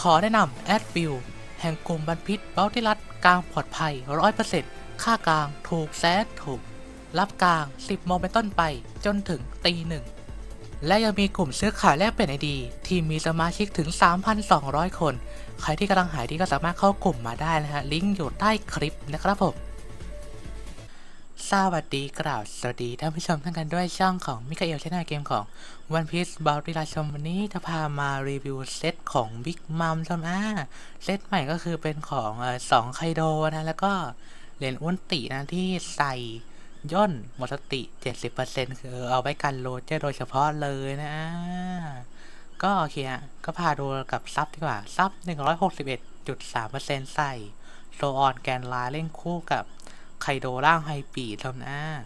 ขอแนะนำแอดฟิลแห่งกลุ่มบันพิษเบลติรัตกลางปลอดภัยร้อยเปอร์เซ็นต์ค่ากลางถูกแสนถูก รับกลาง 10โมงเป็นต้นไปจนถึงตีหนึ่งและยังมีกลุ่มซื้อขายแลกเปลี่ยนไอดี ที่มีสมาชิกถึง 3,200 คน ใครที่กำลังหายดีก็สามารถเข้ากลุ่มมาได้นะฮะ ลิงก์อยู่ใต้คลิปนะครับผม สวัสดีกราบสวัสดีท่านผู้ชมทั้งกันด้วยช่องของมิคาเอลชแนลเกมของ One Piece บาริลาชมวันนี้จะพามารีวิวเซตของ Big Mom ทำอ่าเซตใหม่ก็คือเป็นของสองไคโดนะ แล้วก็เหรียญอ้วนตินะที่ใส่ย่นหมดสติ 70%คือเอาไว้กันโรเจอร์โดยเฉพาะเลยนะ ก็โอเคอะก็พาดูกับซับดีกว่าซับ 161.3%ใส่โซออนแกนไลน์เล่นคู่กับ ไคโดร่างไฮปีเท่านั้น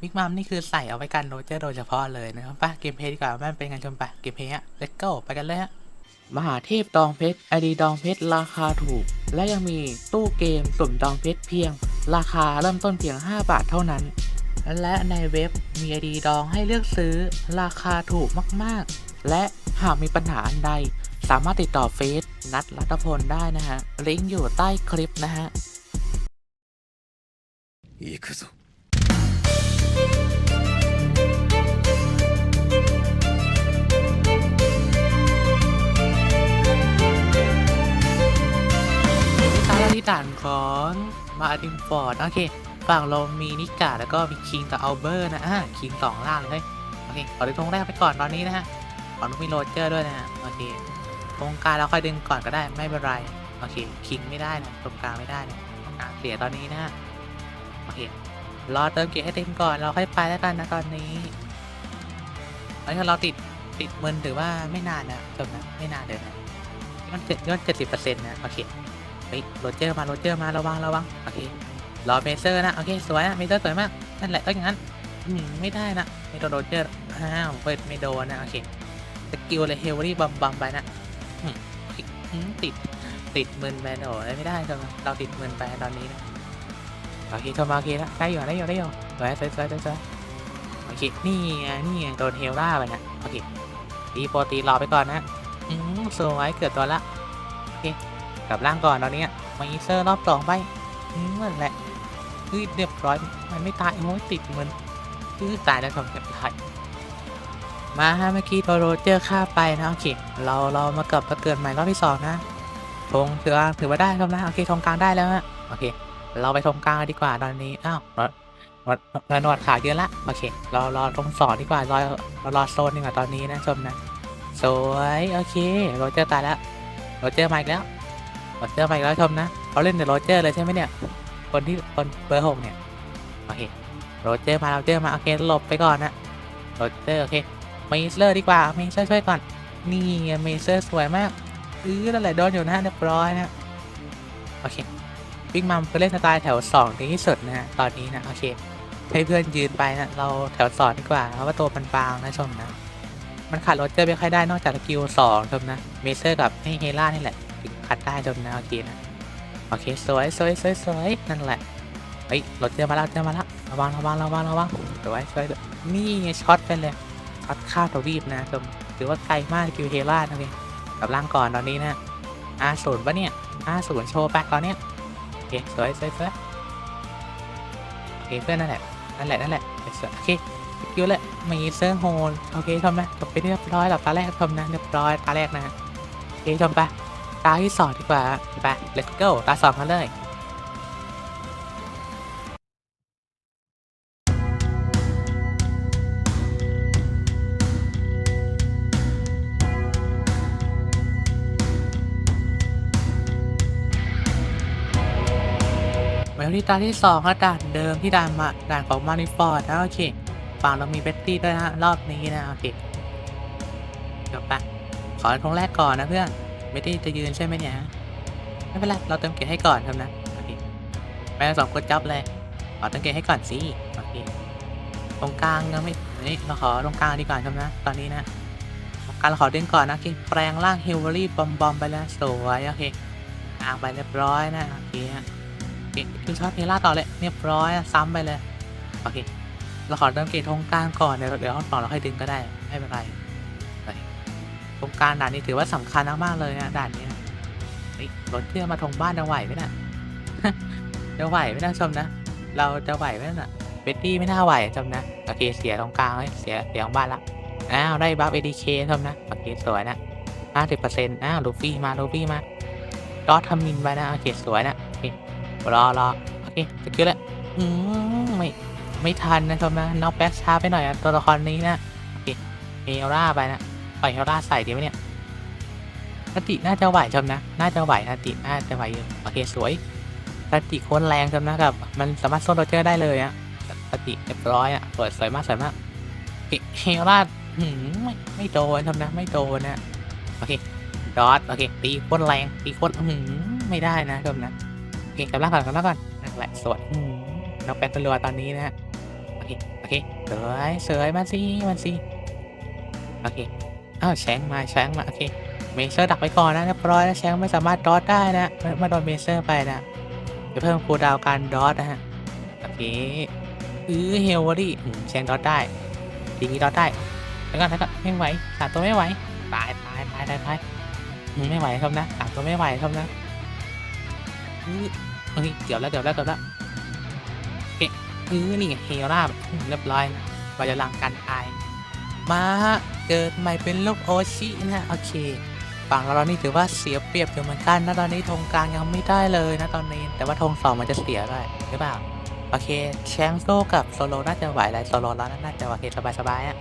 บิ๊กมัมนี่คือใส่เอาไว้กันโรเจอร์โดยเฉพาะเลยนะครับไปะเกมเพลย์ดีกว่าแม่นเป็นไงชมไปะเกมเพลย์อะเลตโก้ไปกันเลยฮะมหาเทพดองเพชรไอดีดองเพชรราคาถูก และยังมีตู้เกมสุ่มดองเพชรเพียง ราคาเริ่มต้นเพียง 5 บาทเท่านั้น และในเว็บมีไอดีดองให้เลือกซื้อราคาถูกมากๆ และหากมีปัญหาอันใด สามารถติดต่อเฟซนัดรัตพลได้นะฮะลิงก์อยู่ใต้คลิปนะฮะ 行くぞ ตาที่ด่านของมาดิมฟอร์ดโอเค ฝั่งเรามีนิกาแล้วก็มีคิงกับอัลเบอร์นะอ่ะคิงสองล่างเลยโอเคขอดึงตรงแรกไปก่อนตอนนี้นะฮะฝั่งนู้นมีโรเจอร์ด้วยนะฮะโอเคตรงกลางเราค่อยดึงก่อนก็ได้ไม่เป็นไรโอเคคิงไม่ได้นะตรงกลางไม่ได้นะตรงกลางเสียตอนนี้นะฮะโอ เค รอเติมเกียร์ให้เต็มก่อน เราค่อยไปแล้วกันนะตอนนี้ตอนนี้เราติดติดมึนถือว่าไม่นานนะจบนะไม่นานเลยนะยอดเจ็ดยอดเจ็ดสิบเปอร์เซ็นต์นะโอเคเฮ้ยโรเจอร์มาโรเจอร์มาระวังระวังโอเครอเมเซอร์นะโอเคสวยนะเมเซอร์สวยมากนั่นแหละต้องอย่างนั้นอืมไม่ได้นะไม่โดนโรเจอร์อ้าวเปิดไม่โดนนะโอเคสกิลเลยเฮลวี่บัมบัมไปนะอืมอืมติดติดมืนไปโอ้ไม่ได้จังเราติดมืนไปตอนนี้นะ โอเคเข้ามาโอเคแล้วได้อยู่ได้อยู่ได้อยู่สวยสวยสวยสวยโอเคนี่ไงนี่ไงโดนเฮลล่าไปนะโอเคตีโปรตีรอไปก่อนนะอืมสวยเกิดตัวละโอเคกลับร่างก่อนตอนนี้มาอีเซอร์รอบสองไปอืมนั่นแหละเฮ้ยเรียบร้อยมันไม่ตายโอ้ยติดมันคือตายแล้วทำเรียบร้อยมาฮะเมื่อกี้โรเจอร์ฆ่าไปนะโอเคเราเรามากลับมาเกิดใหม่รอบที่สองนะธงถือว่าถือว่าได้ครับนะโอเคธงกลางได้แล้วฮะโอเค เราไปธงกลางดีกว่าตอนนี้อ้าวรถรถรถนวดขาเยอะละโอเคเรารอตรงสองดีกว่ารอรารอโซนดีกว่าตอนนี้นะชมนะสวยโอเคโรเจอร์ตายแล้วโรเจอร์มาอีกแล้วโรเจอร์มาอีกแล้วชมนะเขาเล่นแต่โรเจอร์เลยใช่ไหมเนี่ยคนที่คนเบอร์หกเนี่ยโอเคโรเจอร์มาโรเจอร์มาโอเคหลบไปก่อนนะโรเจอร์โอเคเมเซอร์ดีกว่าเมเซอร์ช่วยก่อนนี่เมเซอร์สวยมากอื้อนั่นแหละโดนอยู่นะเรียบร้อยนะโอเค บิ๊กมัมคือเล่นสไตล์แถวสองดีที่สุดนะฮะ ตอนนี้นะโอเคให้เพื่อนยืนไปนะเราแถวสองดีกว่าเพราะว่าตัวมันบางนะชมนะ มันขาดโรเจอร์ไม่ค่อยได้นอกจากสกิลสองชมนะเมเซอร์กับให้เฮล่านี่แหละถึงขัดได้จนนะโอเคนะโอเคสวยสวยสวยสวยนั่นแหละเฮ้ยรถเจอมาแล้วเจอมาแล้วระวังระวังระวังระวังสวยสวยนี่ช็อตไปเลยช็อตข้าวทวีปนะชมถือว่าไกลมากคิวเทล่าโอเคกลับล่างก่อนตอนนี้นะอาศูนย์ปะเนี่ยอาศูนย์โชว์แปะตอนเนี้ย เคสวยสวยสวยโอเคเพื่อนนั่นแหละนั่นแหละนั่นแหละสวยโอเคคิวเลยมีเซอร์โฮนโอเคชมนะจบไปเรียบร้อยหลับตาแรกชมนะเรียบร้อยตาแรกนะโอเคชมไปตาที่สองดีกว่าไป let's go ตาสองกันเลย ที่ตาที่สองก็ด่านเดิมที่ด่านมาด่านของมาริฟอร์ดนะโอเคฝั่งเรามีเบตตี้ด้วยนะรอบนี้นะโอเคจบไปขอตรงแรกก่อนนะเพื่อนไม่ได้จะยืนใช่ไหมเนี่ยไม่เป็นไรเราเติมเกียให้ก่อนครับนะโอเคไปสองคนจับเลยขอเติมเกียให้ก่อนสิโอเคตรงกลางยังไม่นี่เราขอตรงกลางดีกว่าครับนะ ตอนนี้นะกางเราขอเดึงก่อนนะโอเคแปลงร่างฮิวเวอรี่บอมบอมไปแล้วสวยโอเคกลางไปเรียบร้อยนะโอเคฮะ เคคือช็อตเทล่าต่อเลยเรียบร้อยซ้ำไปเลย โอเค เราขอเติมเกตรงกลางก่อน เดี๋ยวเดี๋ยวตอเราค่อยดึงก็ได้ ไม่เป็นไรไปตรงกลางด่านนี้ถือว่าสำคัญมากๆเลยนะด่านนี้รถเชื่อมาทงบ้านจะไหวไหมน่ะจะไหวไหมนะชมนะ เราจะไหวไหมน่ะเบตตี้ไม่น่าไหวชมนะโอเคเสียตรงกลางเลยเสียเสียของบ้านละอ้าวได้บัฟเอดีเคชมนะโอเคสวยนะห้าสิบเปอร์เซ็นต์อ้าวลูฟี่มาลูฟี่มาดอททำมินไปนะโอเคสวยนะ รอรอโอเคสกิลแล้วอืมไม่ไม่ทันนะชมนะน็อกแบ็กช้าไปหน่อยอะตัวละครนี้นะโอเคเฮล่าไปนะปล่อยเฮล่าใส่ดีไหมเนี่ยสติน่าจะไหวชมนะ น่าจะไหวนะติน่าจะไหวอยู่โอเคสวยสติโคนแรงชมนะครับ มันสามารถโซนโรเจอร์ได้เลยอะสติเรียบร้อยอะเปิดสวยมากสวยมากโอเคเฮล่าหืมไม่ไม่โดนชมนะ ไม่โดนนะโอเคดอทโอเคตีโคตรแรงตีโคตรหืมไม่ได้นะชมนะ โอเคกลับล่างก่อนกลับล่างก่อนนั่นแหละสวยหืมน้องแปดตัวรัวตอนนี้นะฮะโอเคโอเคสวยสวยมาสิมาสิโอเคอ้าวแชงมาแชงมาโอเคเมเซอร์ดักไปก่อนนะเรียบร้อยแล้วแชงไม่สามารถดอทได้นะมื่อเมื่อโดนเมเซอร์ไปนะจะเพิ่มคูลดาวการดอทนะฮะโอเคอือเฮลวอรี่แชงดอทได้ทีนี้ดอทได้แล้วก็แล้วก็ไม่ไหวสามตัวไม่ไหวตายตายตายตายตายไม่ไหวครับนะสามตัวไม่ไหวครับนะ เฮ้ยเดี๋ยวแล้วเดี๋ยวแล้วเดี๋ยวแล้วโอเคอือนี่ไงเฮล่าอืมเรียบร้อยนะเราจะลังกันตายมาเกิดใหม่เป็นลูกโอชินะโอเคฝั่งเรานี่ถือว่าเสียเปรียบอยู่เหมือนกันนะตอนนี้ธงกลางยังไม่ได้เลยนะตอนนี้ แต่ว่าธงสองมันจะเสียได้หรือเปล่าโอเคแชงโซกับโซโลน่าจะไหวแหละโซโลแล้วน่าจะโอเคสบายๆอะ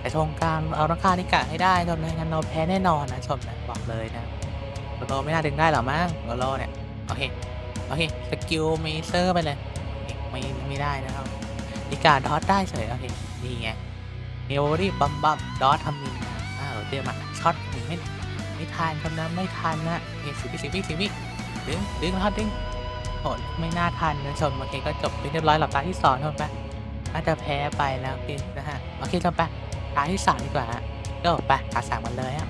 แต่ธงกลางเอาราคานิกะให้ได้ตอนนี้งั้นเราแพ้แน่นอนนะชมนะบอกเลยนะโซโลไม่น่าดึงได้หรอมั้งโซโลเนี่ย โอเค โอเค สกิลเมเซอร์ไปเลยไม่ไม่ได้นะครับนิกาดอทได้เฉยโอเคนี่ไงเฮลรี่บัมบัมดอททำมินอ่าเราเจอมาช็อตไม่ไม่ทันครับนะไม่ทันนะเฮ้สิบวิสิบวิสิบวิดึงดึงแล้วดึงโอ้ไม่น่าทันนะชมโอเคก็จบไปเรียบร้อยหลับตาที่สองชมไปน่าจะแพ้ไปแล้วพี่นะฮะโอเคชมไปตาที่สามดีกว่าฮะก็ไปตาสามกันเลยอะ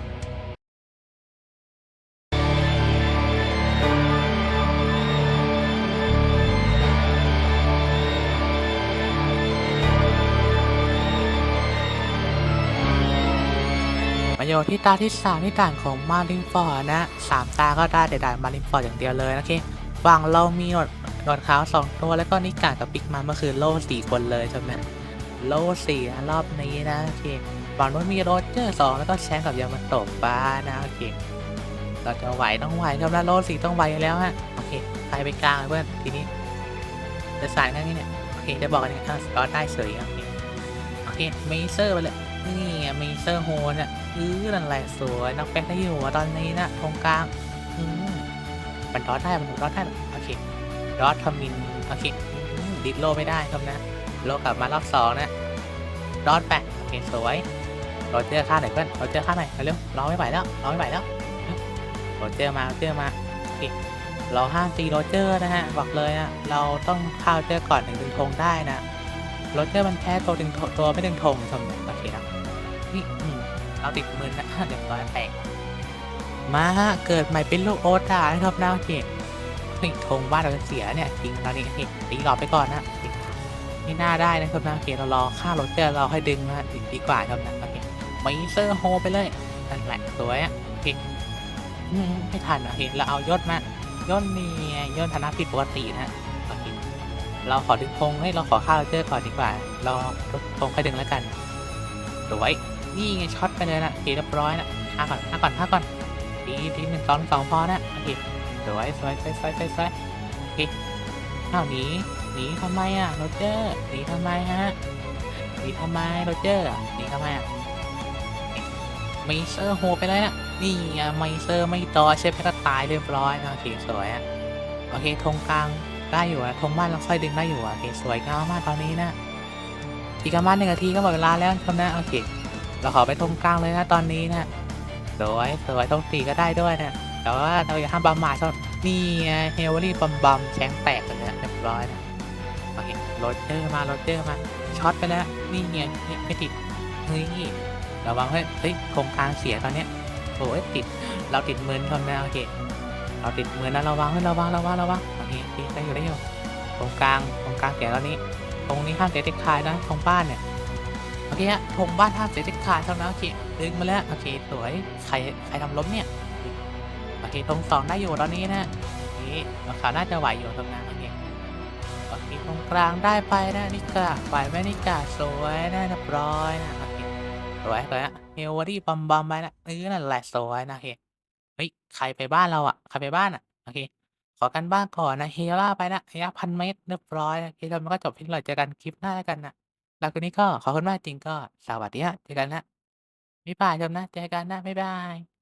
มาโยที่ตาที่สามที่ด่านของมารินฟอร์ดนะสามตาก็ได้แต่ด่านมารินฟอร์ดอย่างเดียวเลยนะโอเคฝั่งเรามีหนวดหนวดขาวสองตัวแล้วก็นิกากับปิกมาเมื่อคืนโล่สี่คนเลยใช่ไหมโล่สี่รอบนี้นะโอเคฝั่งนู้นมีโรเจอร์สองแล้วก็แชงกับยามาโตะฟ้านะโอเคเราจะไหวต้องไหวครับนะโล่สี่ต้องไหวอยู่แล้วฮะโอเคใครไปกลางเลยเพื่อนทีนี้จะสายแค่นี้เนี่ยโอเคจะบอกกันนะครับสกอตได้เฉยโอเคโอเคเมเซอร์ไปเลย นี่มีเซอร์โฮเนี่ยอื้อนั่นแหละสวยนักแป๊กได้อยู่อะตอนนี้นะตรงกลางอืมมันดอทได้มันดอทได้โอเคดอททำมินโอเคดิดโลไม่ได้ครับนะ โลกลับมารอบสองนะดอทแปโอเคสวยโรเจอร์ฆ่าหน่อยเพื่อนโรเจอร์ฆ่าหน่อยเร็วรอไม่ไหวแล้วรอไม่ไหวแล้วโรเจอร์มาโรเจอร์มาโอเคเราห้ามตีโรเจอร์นะฮะบอกเลยนะเราต้องฆ่าโรเจอร์ก่อนถึงดึงธงได้นะโรเจอร์มันแพ้ตัวดึงตัวไม่ดึงธงชมโอเคครับ เราติดมือนะเรียบร้อยแตกมาเกิดใหม่เป็นลูกโอตานะครับนะโอเคนี่ธงบ้านเราจะเสียเนี่ยจริงตอนนี้โอเคตีหลอไปก่อนนะไม่น่าได้นะครับนะโอเคเรารอค่ารถเตอร์เราให้ดึงนะถึงดีกว่าครับนะโอเคไมเซอร์โฮไปเลยนั่นแหละสวยอะโอเคอืมไม่ทันอะโอเคเราเอายศมาย่นนี่ไงย่นฐานะผิดปกตินะโอเคเราขอดึงธงให้เราขอค่ารถเตอร์ก่อนดีกว่า เราลดธงค่อยดึงแล้วกันสวย นี่ไงช็อตไปเลยนะโอเคเรียบร้อยนะห้าก่อนห้าก่อนห้าก่อนทีทีหนึ่งสองสองพอนะโอเคสวยสวยสวยสวยสวยสวยโอเคอ้าวหนีหนีทำไมอะโรเจอร์หนีทำไมฮะหนีทำไมโรเจอร์หนีทำไมอะไมเซอร์โฮไปเลยนะนี่ไงไมเซอร์ไม่ต่อเชฟก็ตายเรียบร้อยนะโอเคสวยอะโอเคธงกลางได้อยู่อะธงบ้านเราค่อยดึงได้อยู่อะโอเคสวยงามมากตอนนี้นะอีกประมาณหนึ่งนาทีก็หมดเวลาแล้วครับนะโอเค เราขอไปตรงกลางเลยนะตอนนี้นะสวยสวยตรงตีก็ได้ด้วยนะแต่ว่าเราอย่าห้ามบามาชอบนี่เฮลลี่บัมบัมแชงแตกเลยนะเรียบร้อยนะโอเคโรเจอร์มาโรเจอร์มาช็อตไปแล้วนี่ไงนี่ไม่ติดเฮ้ยระวังเฮ้ยเฮ้ยโครงกลางเสียตอนเนี้ยโอ้ยติดเราติดมืนครับนะโอเคเราติดมือนะระวังเฮ้ยระวังระวังระวังโอเคได้อยู่ได้อยู่ตรงกลางตรงกลางเสียตอนนี้ ตรงนี้ห้ามเตะเด็กคายนะตรงบ้านเนี่ย เคฮะธงบ้านห้าเสียเด็ดขาดเท่านั้นโอเคดึงมาแล้วโอเคสวยใครใครทำล้มเนี่ยโอเคธงสองได้อยู่ตอนนี้นะนี่ราคาน่าจะไหวอยู่ตรงนั้นโอเคโอเคตรงกลางได้ไปนะนิกาไหวไหมนิกาสวยนะเรียบร้อยนะโอเคสวยสวยอะเฮลวอรี่บอมบอมไปนะเออนั่นแหละสวยนะโอเคเฮ้ยใครไปบ้านเราอะใครไปบ้านอะโอเคขอกันบ้านก่อนนะเฮล่าไปนะระยะพันเมตรเรียบร้อยโอเคแล้วมันก็จบที่เราเจอกันคลิปหน้าแล้วกันนะ แล้วคืนนี้ก็ขอบคุณมากจริงก็สวัสดีฮะเจอกันนะบ๊ายบายชมนะเจอกันนะบ๊ายบาย